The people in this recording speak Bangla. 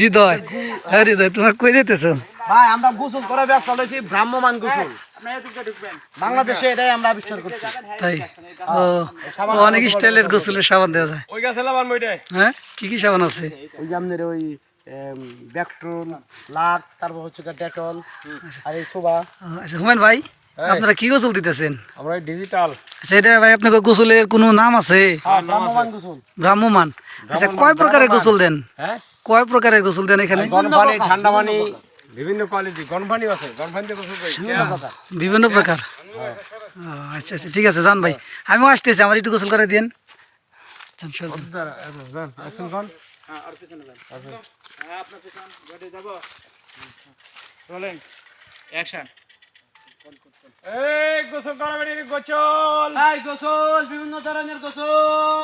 হৃদয়। হৃদয় তোমার কই যেতেছ ভাই আমরা গোসল করে ব্যবসা লইছি ভ্রাম্যমান গোসল। বাংলাদেশে এটাই আমরা আবিষ্কার করছি। তাই? ও অনেক স্টাইলের গোসলের সাবান দেওয়া যায়। ওই গাছে লাগান বইটাই হ্যাঁ? কি কি সাবান আছে? ওই যে ওই লাক্স তারপর হচ্ছে ডেটল আর এই শোভা আচ্ছা হুমায়ুন ভাই? আপনারা কি গোসল দিতেছেন? আমরা ডিজিটাল আচ্ছা এটা ভাই আপনাকে গোসলের কোনো নাম আছে? ব্রাহ্মমান গোসল। ভ্রাম্যমান আচ্ছা কয় প্রকারের গোসল দেন? হ্যাঁ? কয় প্রকারের গোসল দেন এখানে? গরম ঠান্ডা পানি বিভিন্ন কোয়ালিটি গরম আছে। গরম গোসল করি। বিভিন্ন প্রকার। আচ্ছা আচ্ছা ঠিক আছে যান ভাই। আমিও আসতেছি আমার একটু গোসল করে দিন যান, সর যান। আসুন কোন চলেন অ্যাকশন এই গোসল করা বেরিয়ে গোসল। গোসল বিভিন্ন ধরনের গোসল।